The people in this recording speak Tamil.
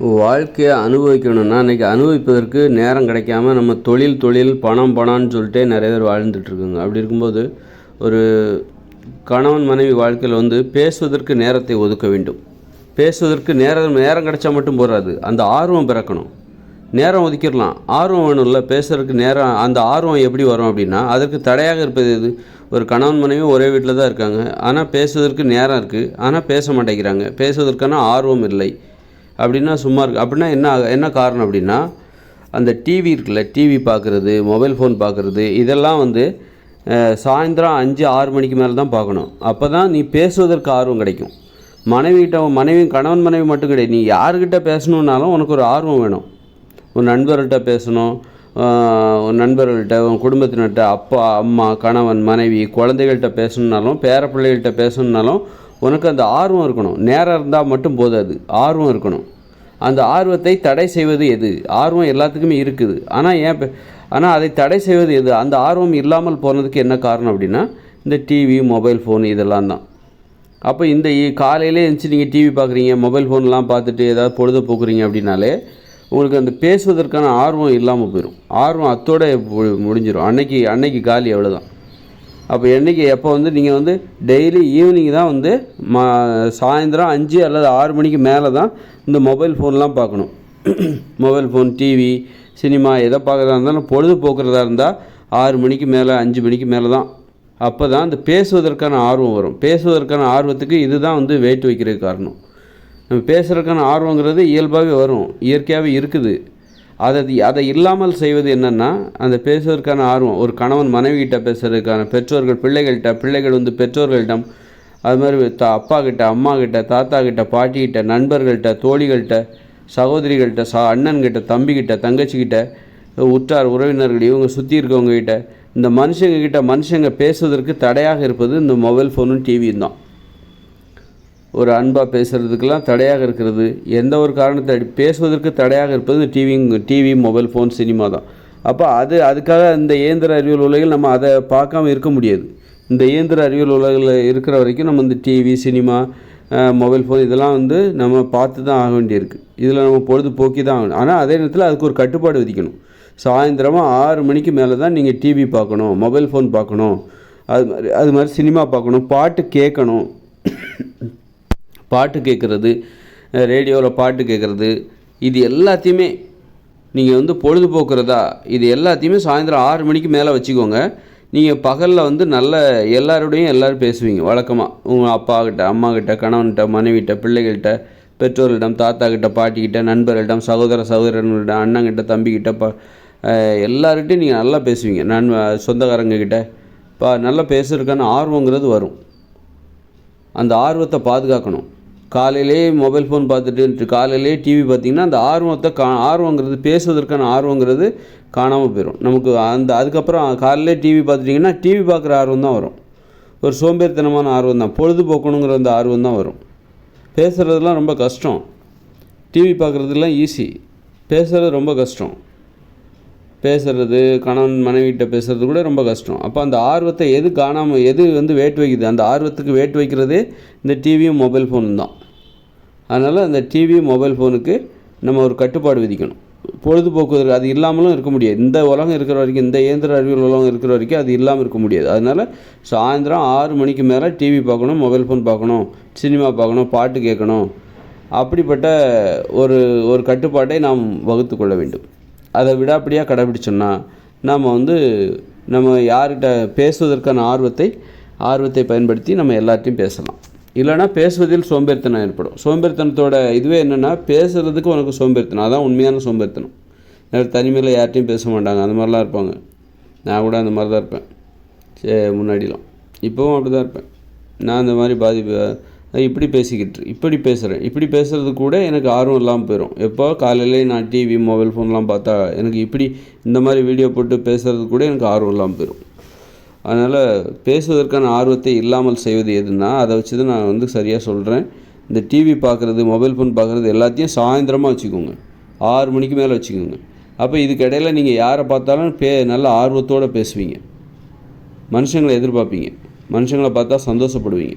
வாழ்க்கையை அனுபவிக்கணும்னா இன்றைக்கி அனுபவிப்பதற்கு நேரம் கிடைக்காம நம்ம தொழில் தொழில் பணம் பணம்னு சொல்லிட்டே நிறைய பேர் வாழ்ந்துட்டுருக்குங்க அப்படி இருக்கும்போது ஒரு கணவன் மனைவி வாழ்க்கையில் வந்து பேசுவதற்கு நேரத்தை ஒதுக்க வேண்டும். பேசுவதற்கு நேரம் நேரம் கிடைச்சா மட்டும் போகாது அந்த ஆர்வம் பிறக்கணும். நேரம் ஒதுக்கிடலாம். ஆர்வம் வேணும்ல பேசுறதுக்கு நேரம் அந்த ஆர்வம் எப்படி வரும் அப்படின்னா அதற்கு தடையாக இருப்பது எது? ஒரு கணவன் மனைவி ஒரே வீட்டில் தான் இருக்காங்க. ஆனால் பேசுவதற்கு நேரம் இருக்குது ஆனால் பேச மாட்டேங்கிறாங்க. பேசுவதற்கான ஆர்வம் இல்லை. அப்படின்னா சும்மா இருக்கு. அப்படின்னா என்ன என்ன காரணம் அப்படின்னா அந்த டிவி இருக்குல்ல டிவி பார்க்குறது மொபைல் ஃபோன் பார்க்குறது இதெல்லாம் வந்து சாயந்தரம் அஞ்சு ஆறு மணிக்கு மேலே தான் பார்க்கணும் அப்போ தான் நீ பேசுவதற்கு ஆர்வம் கிடைக்கும். மனைவிகிட்ட மனைவி கணவன் மனைவி மட்டும் கிடையாது. நீ யாருக்கிட்ட பேசணுன்னாலும் உனக்கு ஒரு ஆர்வம் வேணும். உன் நண்பர்கள்ட்ட பேசணும். உன் நண்பர்கள்ட்ட உன் குடும்பத்தினர்கிட்ட அப்பா அம்மா கணவன் மனைவி குழந்தைகள்கிட்ட பேசணுன்னாலும் பேர பிள்ளைகள்கிட்ட பேசணுன்னாலும் உனக்கு அந்த ஆர்வம் இருக்கணும். நேரம் இருந்தால் மட்டும் போதாது. ஆர்வம் இருக்கணும். அந்த ஆர்வத்தை தடை செய்வது எது? ஆர்வம் எல்லாத்துக்குமே இருக்குது. ஆனால் ஏன் ஆனால் அதை தடை செய்வது எது? அந்த ஆர்வம் இல்லாமல் போனதுக்கு என்ன காரணம் அப்படின்னா இந்த டிவி மொபைல் ஃபோன் இதெல்லாம் தான். அப்போ இந்த காலையிலே எழுந்துச்சு நீங்கள் டிவி பார்க்குறீங்க மொபைல் ஃபோன்லாம் பார்த்துட்டு ஏதாவது பொழுது போக்குறீங்க அப்படின்னாலே உங்களுக்கு அந்த பேசுவதற்கான ஆர்வம் இல்லாமல் போயிடும் ஆர்வம் அத்தோட முடிஞ்சிடும் அன்னைக்கு அன்னைக்கு காலி அவ்வளோதான் அப்போ என்னைக்கு எப்போ வந்து நீங்கள் வந்து டெய்லி ஈவினிங் தான் வந்து மா சாயந்தரம் அஞ்சு அல்லது ஆறு மணிக்கு மேலே தான் இந்த மொபைல் ஃபோன்லாம் பார்க்கணும். மொபைல் ஃபோன் டிவி சினிமா எதை பார்க்குறதா இருந்தாலும் பொழுது போக்குறதா இருந்தால் ஆறு மணிக்கு மேலே அஞ்சு மணிக்கு மேலே தான் அப்போ தான் இந்த பேசுவதற்கான ஆர்வம் வரும். பேசுவதற்கான ஆர்வத்துக்கு இதுதான் வந்து வெயிட் வைக்கிறதுக்கு காரணம். நம்ம பேசுகிறதுக்கான ஆர்வங்கிறது இயல்பாகவே வரும். இயற்கையாகவே இருக்குது. அதை அதை இல்லாமல் செய்வது என்னென்னா அந்த பேசுவதற்கான ஆர்வம் ஒரு கணவன் மனைவிகிட்ட பேசுறதுக்கான பெற்றோர்கள் பிள்ளைகள்கிட்ட பிள்ளைகள் வந்து பெற்றோர்களிடம் அது மாதிரி த அப்பா கிட்ட அம்மா கிட்ட தாத்தா கிட்ட பாட்டி கிட்ட நண்பர்கள்ட்ட தோழிகள்கிட்ட சகோதரிகள்கிட்ட சா அண்ணன்கிட்ட தம்பிக்கிட்ட தங்கச்சிக்கிட்ட உற்றார் உறவினர்கள் இவங்க சுற்றி இருக்கவங்க கிட்ட இந்த மனுஷங்க கிட்ட மனுஷங்க பேசுவதற்கு தடையாக இருப்பது இந்த மொபைல் ஃபோனும் டிவியும் தான். ஒரு அன்பாக பேசுகிறதுக்கெல்லாம் தடையாக இருக்கிறது. எந்த ஒரு காரணத்தை பேசுவதற்கு தடையாக இருப்பது TV TV mobile phone cinema தான். அப்போ அது அதுக்காக இந்த இயந்திர அறிவியல் உலகில் நம்ம அதை பார்க்காம இருக்க முடியாது. இந்த இயந்திர அறிவியல் உலகில் இருக்கிற வரைக்கும் நம்ம இந்த டிவி சினிமா மொபைல் ஃபோன் இதெல்லாம் வந்து நம்ம பார்த்து தான் ஆக வேண்டியிருக்கு. இதில் நம்ம பொழுதுபோக்கி தான் ஆகணும். ஆனால் அதே நேரத்தில் அதுக்கு ஒரு கட்டுப்பாடு விதிக்கணும். சாயந்தரமாக ஆறு மணிக்கு மேலே தான் நீங்கள் டிவி பார்க்கணும் மொபைல் ஃபோன் பார்க்கணும். அது மாதிரி அது மாதிரி சினிமா பார்க்கணும் பாட்டு கேட்கணும். பாட்டு கேட்குறது ரேடியோவில் பாட்டு கேட்குறது இது எல்லாத்தையுமே நீங்கள் வந்து பொழுதுபோக்குறதா இது எல்லாத்தையுமே சாயந்தரம் ஆறு மணிக்கு மேலே வச்சுக்கோங்க. நீங்கள் பகலில் வந்து நல்ல எல்லாரோடையும் எல்லோரும் பேசுவீங்க வழக்கமாக உங்கள் அப்பாக்கிட்ட அம்மாக்கிட்ட கணவன்கிட்ட மனைவிட்ட பிள்ளைகள்கிட்ட பெற்றோர்களிடம் தாத்தா கிட்ட பாட்டிக்கிட்ட நண்பர்களிடம் சகோதர சகோதரன்கிட்ட அண்ணங்கிட்ட தம்பிக்கிட்ட ப அஹ் எல்லார்கிட்டையும் நீங்கள் நல்லா பேசுவீங்க. நன் சொந்தக்காரங்க இப்போ பா நல்லா பேசுறதுக்கான ஆர்வங்கிறது வரும். அந்த ஆர்வத்தை பாதுகாக்கணும். காலையிலே மொபைல் ஃபோன் பார்த்துட்டு காலையிலே டிவி பார்த்தீங்கன்னா அந்த ஆர்வத்தை கா ஆர்வங்கிறது பேசுவதற்கான ஆர்வங்கிறது காணாமல் போயிடும் நமக்கு அந்த அதுக்கப்புறம் காலையிலே டிவி பார்த்துட்டிங்கன்னா டிவி பார்க்குற ஆர்வம் தான் வரும். ஒரு சோம்பேறித்தனமான ஆர்வம் தான். பொழுதுபோக்கணுங்கிற அந்த ஆர்வம் தான் வரும். பேசுகிறதுலாம் ரொம்ப கஷ்டம். டிவி பார்க்குறதுலாம் ஈஸி பேசுகிறது ரொம்ப கஷ்டம். பேசுகிறது கணவன் மனைவிகிட்ட பேசுகிறது கூட ரொம்ப கஷ்டம். அப்போ அந்த ஆர்வத்தை எது காணாமல் எது வந்து வேட்டு வைக்குது அந்த ஆர்வத்துக்கு வேட்டு வைக்கிறதே இந்த டிவியும் மொபைல் ஃபோனும் தான். அதனால் அந்த டிவி மொபைல் ஃபோனுக்கு நம்ம ஒரு கட்டுப்பாடு விதிக்கணும். பொழுதுபோக்குவதற்கு அது இல்லாமலும் இருக்க முடியாது. இந்த உலகம் இருக்கிற வரைக்கும் இந்த இயந்திர அறிவியல் உலகம் இருக்கிற வரைக்கும் அது இல்லாமல் இருக்க முடியாது. அதனால் சாயந்தரம் ஆறு மணிக்கு மேலே டிவி பார்க்கணும் மொபைல் ஃபோன் பார்க்கணும் சினிமா பார்க்கணும் பாட்டு கேட்கணும். அப்படிப்பட்ட ஒரு ஒரு கட்டுப்பாட்டை நாம் வகுத்து கொள்ள வேண்டும். அதை விடாப்பிடியாக கடைபிடிச்சோம்னா நாம் வந்து நம்ம யார்கிட்ட பேசுவதற்கான ஆர்வத்தை ஆர்வத்தை பயன்படுத்தி நம்ம எல்லார்ட்டையும் பேசலாம். இல்லைன்னா பேசுவதில் சோம்பேறித்தனம் ஏற்படும். சோம்பேறித்தனத்தோட இதுவே என்னென்னா பேசுகிறதுக்கு உனக்கு சோம்பேறித்தனம். அதான் உண்மையான சோம்பேறித்தனம். நேரம் தனிமையில் யார்ட்டையும் பேச மாட்டாங்க. அந்த மாதிரிலாம் இருப்பாங்க. நான் கூட அந்த மாதிரி தான் இருப்பேன். சே முன்னாடிலாம். இப்போவும் அப்படி தான் இருப்பேன். நான் அந்த மாதிரி பாதிப்பு இப்படி பேசிக்கிட்டு இப்படி பேசுகிறேன் இப்படி பேசுகிறது கூட எனக்கு ஆர்வம் இல்லாமல் போயிடும் எப்போ காலையிலே நான் டிவி மொபைல் ஃபோன்லாம் பார்த்தா எனக்கு இப்படி இந்த மாதிரி வீடியோ போட்டு பேசுகிறது கூட எனக்கு ஆர்வம் இல்லாமல் போயிடும் அதனால் பேசுவதற்கான ஆர்வத்தை இல்லாமல் செய்வது எதுனா அதை வச்சு தான் நான் வந்து சரியாக சொல்கிறேன் இந்த டிவி பார்க்குறது மொபைல் ஃபோன் பார்க்குறது எல்லாத்தையும் சாயந்தரமாக வச்சுக்கோங்க. ஆறு மணிக்கு மேலே வச்சுக்கோங்க. அப்போ இதுக்கு நீங்கள் யாரை பார்த்தாலும் பே நல்ல ஆர்வத்தோடு பேசுவீங்க. மனுஷங்களை எதிர்பார்ப்பீங்க. மனுஷங்களை பார்த்தா சந்தோஷப்படுவீங்க.